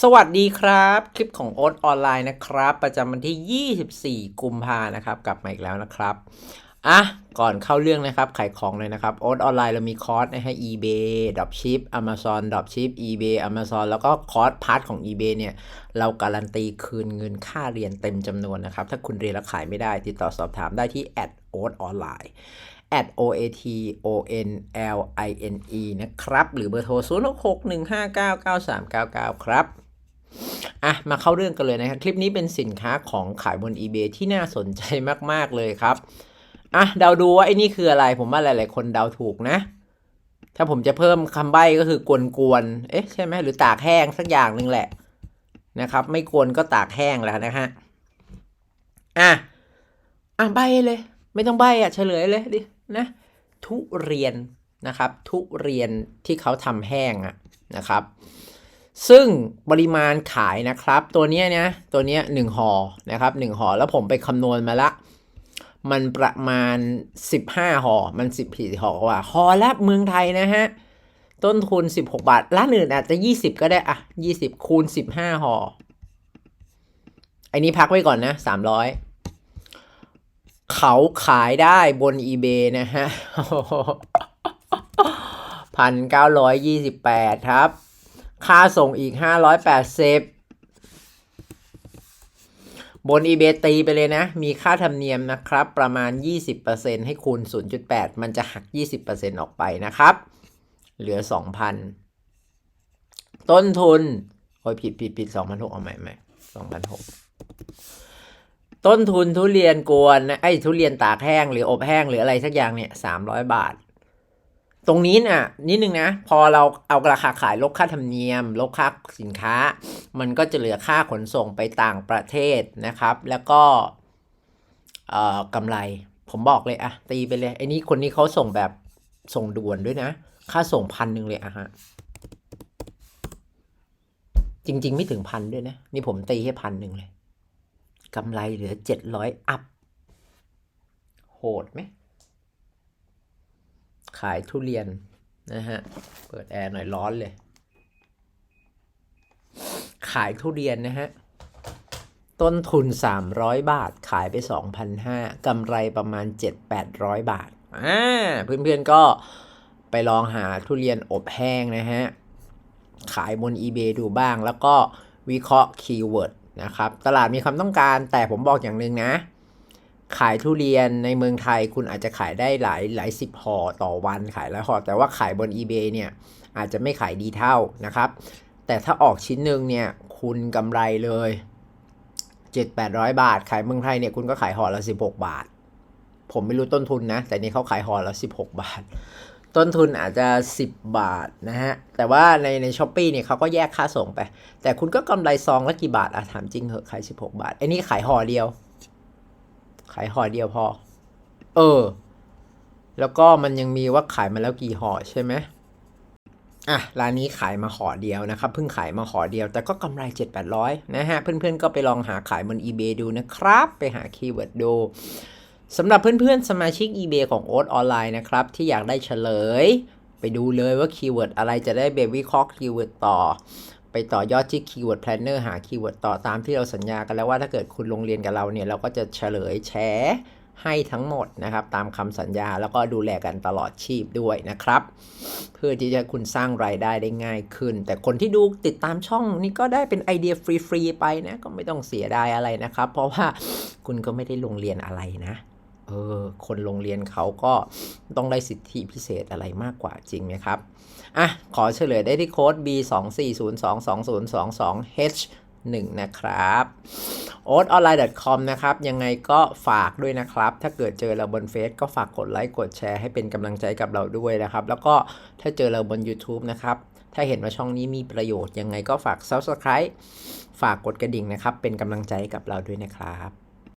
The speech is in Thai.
สวัสดีครับ คลิปของโอ๊ตออนไลน์นะครับ ประจำวันที่ 24 กุมภานะครับ กลับมาอีกแล้วนะครับอะก่อนเข้าเรื่องนะครับ ขายของเลยนะครับโอ๊ตออนไลน์เรามีคอร์สนะฮะ eBay Dropship Amazon Dropship eBay Amazon แล้วก็คอร์สพาร์ทของ eBay เนี่ย เราการันตีคืนเงินค่าเรียนเต็มจำนวนนะครับ ถ้าคุณเรียนแล้วขายไม่ได้ ติดต่อสอบถามได้ที่โอ๊ตออนไลน์ at o a t o n l i n e นะครับ หรือเบอร์โทร 0 6 6 1 5 9 9 3 9 9 ครับ อะมาเข้าเรื่องกันเลยนะครับ คลิปนี้เป็นสินค้าของขายบน eBay ที่น่าสนใจมากๆเลยครับอะเดาดูว่าไอ้นี่คืออะไร ผมว่าหลาย ๆ คนเดาถูกนะ ถ้าผมจะเพิ่มคำใบ้ก็คือกวนๆเอ๊ะใช่ไหมหรือตากแห้งสักอย่างหนึ่งแหละนะครับ ไม่กวนก็ตากแห้งแล้วนะฮะอะอะใบเลย ไม่ต้องใบอะเฉลยเลยดินะทุเรียนนะครับ ทุเรียนที่เขาทำแห้งอะนะครับ ซึ่งปริมาณขายนะครับ ตัวนี้นะตัวนี้หนึ่งห่อนะครับหนึ่งห่อแล้วผมไปคำนวณมาละ มันประมาณ 15ห่อมัน10ีห่อกว่าห่อละเมืองไทยนะฮะต้นทุน 16 บาทร้านอื่นอาจจะ 20 ก็ได้อะ20 คูณ 15ห่อไอ้นี้พักไว้ก่อนนะ 300 เขาขายได้บน eBay นะฮะพันเก้าร้อยยี่สิบแปดครับ ค่าส่งอีกห้าร้อยแปดสิบบน eBay ตีไปเลยนะ มีค่าธรรมเนียมนะครับ ประมาณ 20%ให้คูณ 0.8 มันจะหัก 20%ออกไปนะครับ เหลือ 2,000 ต้นทุน โอ้ยผิดผิดผิด2,600เอาใหม่ใหม่2,600ต้นทุนทุเรียนกวนนะไอ้ทุเรียนตากแห้งหรืออบแห้งหรืออะไรสักอย่างเนี่ย300บาท ตรงนี้น่ะนิดนึงนะ พอเราเอาราคาขายลบค่าธรรมเนียม ลบค่าสินค้า มันก็จะเหลือค่าขนส่งไปต่างประเทศนะครับ แล้วก็เอ่อกำไร ผมบอกเลยอะตีไปเลยไอ้นี้คนนี้เขาส่งแบบส่งด่วนด้วยนะ ค่าส่งพันหนึ่งเลยอะฮะจริง ๆ ไม่ถึงพันด้วยนะ นี่ผมตีให้พันหนึ่งเลยกำไรเหลือเจ็ดร้อยอัพ โหดไหม ขายทุเรียนนะฮะ เปิดแอร์หน่อยร้อนเลย ขายทุเรียนนะฮะ ต้นทุน 300 บาท ขายไป 2,500กำไรประมาณ 7-800 บาท อ่า เพื่อนๆก็ไปลองหาทุเรียนอบแห้งนะฮะ ขายบน eBay ดูบ้าง แล้วก็วิเคราะห์คีย์เวิร์ดนะครับ ตลาดมีความต้องการแต่ผมบอกอย่างหนึ่งนะ ขายทุเรียนในเมืองไทยคุณอาจจะขายได้หลายหลายสิบห่อต่อวันขายหลายห่อแต่ว่าขายบน eBay เนี่ยอาจจะไม่ขายดีเท่านะครับ แต่ถ้าออกชิ้นหนึ่งเนี่ยคุณกำไรเลย7-800 บาท ขายเมืองไทยเนี่ยคุณก็ขายห่อละ 16 บาท ผมไม่รู้ต้นทุนนะ แต่นี่เขาขายห่อละ 16 บาท ต้นทุนอาจจะ 10 บาทนะฮะ แต่ว่าในในช้อปปีเนี่ยเขาก็แยกค่าส่งไป แต่คุณก็กำไรซองละกี่บาทอะถามจริงเหอะขาย 16 บาทไอ้นี่ขายห่อเดียว ขายห่อเดียวพอ เออ แล้วก็มันยังมีว่าขายมาแล้วกี่ห่อใช่ไหมอะร้านนี้ขายมาห่อเดียวนะครับเพิ่งขายมาห่อเดียว แต่ก็กำไร 7 8 0 0 นะฮะ เพื่อนๆก็ไปลองหาขายบน eBay ดูนะครับ ไปหาคีย์เวิร์ดดูสำหรับเพื่อนๆ สมาชิก eBay ของโอ๊ตออนไลน์นะครับ ที่อยากได้เฉลย ไปดูเลยว่าคีย์เวิร์ดอะไรจะได้เบบี้คอกคีย์เวิร์ดต่อ ไปต่อยอดที่ Keyword Planner หาคีย์เวิร์ดต่อตามที่เราสัญญากันแล้วว่าถ้าเกิดคุณลงเรียนกับเราเนี่ย เราก็จะเฉลยแชร์ให้ทั้งหมดนะครับ ตามคำสัญญาแล้วก็ดูแลกันตลอดชีพด้วยนะครับ เพื่อที่จะคุณสร้างรายได้ได้ง่ายขึ้น แต่คนที่ดูติดตามช่องนี้ก็ได้เป็นไอเดียฟรีๆไปนะก็ไม่ต้องเสียดายอะไรนะครับ เพราะว่าคุณก็ไม่ได้ลงเรียนอะไรนะ เออคนโรงเรียนเขาก็ต้องได้สิทธิพิเศษอะไรมากกว่าจริงไหมครับ อะ ขอเฉลยได้ที่โค้ด B 2 4 0 2 2 0 2 2 H 1 นะครับ o a t o n l i n e c o m นะครับ ยังไงก็ฝากด้วยนะครับ ถ้าเกิดเจอเราบนเฟซก็ฝากกดไลค์กดแชร์ให้เป็นกำลังใจกับเราด้วยนะครับ แล้วก็ถ้าเจอเราบน YouTube นะครับ ถ้าเห็นว่าช่องนี้มีประโยชน์ยังไงก็ฝาก Subscribe ฝากกดกระดิ่งนะครับ เป็นกำลังใจกับเราด้วยนะครับ